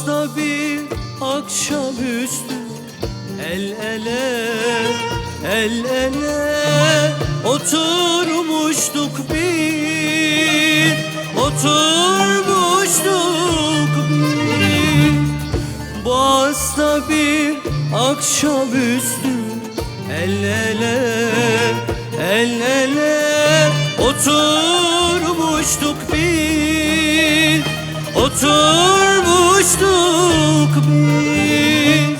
Boğaz'da bir akşamüstü. El ele, el ele Oturmuştuk bir. Oturmuştuk bir. Boğaz'da bir akşamüstü. El ele, el ele Oturmuştuk bir Oturmuştuk bir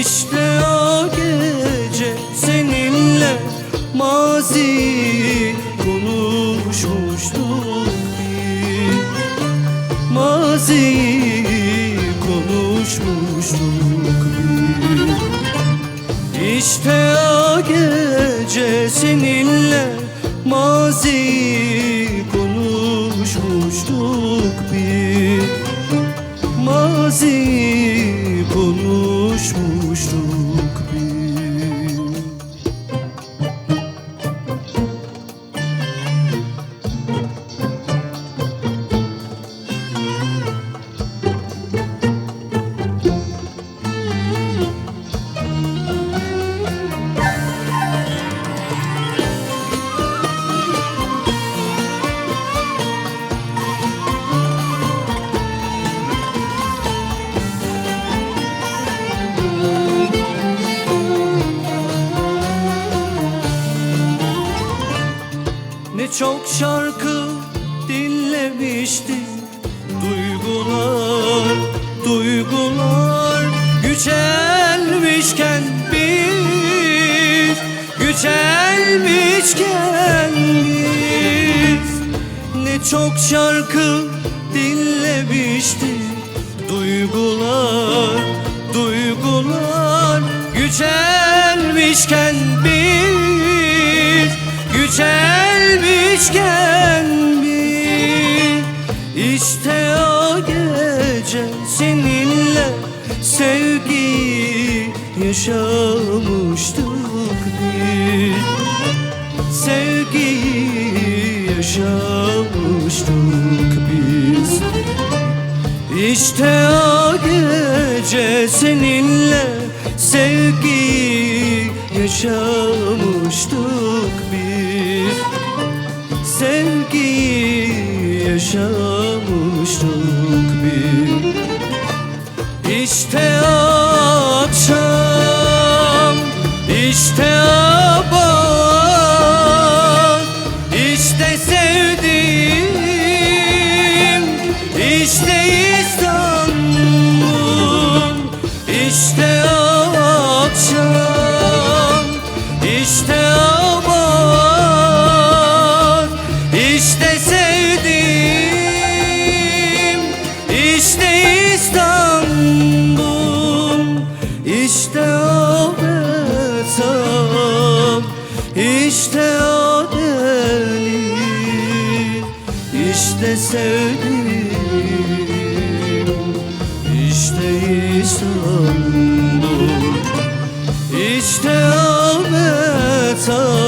İşte o gece seninle Mazi konuşmuştuk bir Mazi konuşmuştuk bir İşte o gece seninle mazi konuşmuştuk bir Mazi konuşmuştuk Ne çok şarkı dinlemiştik Duygular, duygular Güçelmişken biz Güçelmişken biz. Ne çok şarkı dinlemiştik Duygular, duygular Güçelmişken biz Güçelmişken bir İşte o gece seninle sevgi yaşamıştık bir Sevgi yaşamıştık biz. İşte o gece seninle sevgi yaşamıştık yaşamıştık biz İşte o işte o deli, işte sevdim, işte İstanbul, işte o metap,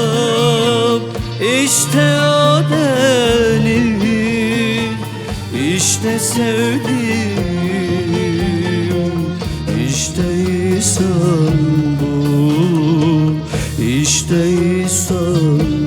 işte o deli, işte sevdim, işte İstanbul, işte İstanbul.